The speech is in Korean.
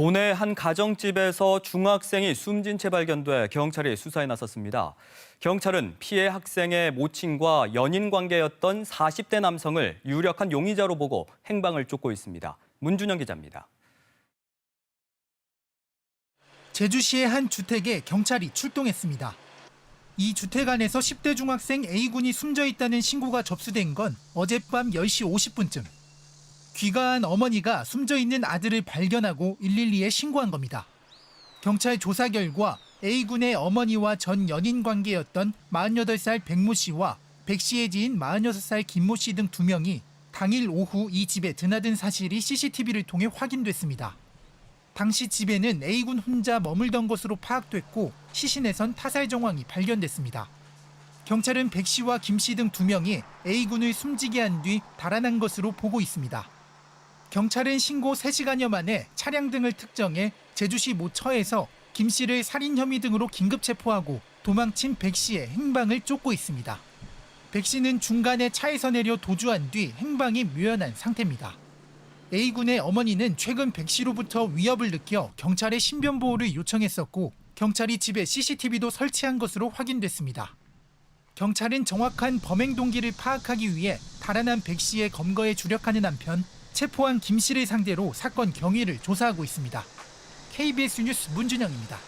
도내 한 가정집에서 중학생이 숨진 채 발견돼 경찰이 수사에 나섰습니다. 경찰은 피해 학생의 모친과 연인 관계였던 40대 남성을 유력한 용의자로 보고 행방을 쫓고 있습니다. 문준영 기자입니다. 제주시의 한 주택에 경찰이 출동했습니다. 이 주택 안에서 10대 중학생 A군이 숨져 있다는 신고가 접수된 건 어젯밤 10시 50분쯤. 귀가한 어머니가 숨져 있는 아들을 발견하고 112에 신고한 겁니다. 경찰 조사 결과 A군의 어머니와 전 연인 관계였던 48살 백모 씨와 백 씨의 지인 46살 김모 씨 등 두 명이 당일 오후 이 집에 드나든 사실이 CCTV를 통해 확인됐습니다. 당시 집에는 A군 혼자 머물던 것으로 파악됐고 시신에선 타살 정황이 발견됐습니다. 경찰은 백 씨와 김 씨 등 두 명이 A군을 숨지게 한 뒤 달아난 것으로 보고 있습니다. 경찰은 신고 3시간여 만에 차량 등을 특정해 제주시 모처에서 김 씨를 살인 혐의 등으로 긴급 체포하고 도망친 백 씨의 행방을 쫓고 있습니다. 백 씨는 중간에 차에서 내려 도주한 뒤 행방이 묘연한 상태입니다. A군의 어머니는 최근 백 씨로부터 위협을 느껴 경찰에 신변 보호를 요청했었고 경찰이 집에 CCTV도 설치한 것으로 확인됐습니다. 경찰은 정확한 범행 동기를 파악하기 위해 달아난 백 씨의 검거에 주력하는 한편 체포한 김 씨를 상대로 사건 경위를 조사하고 있습니다. KBS 뉴스 문준영입니다.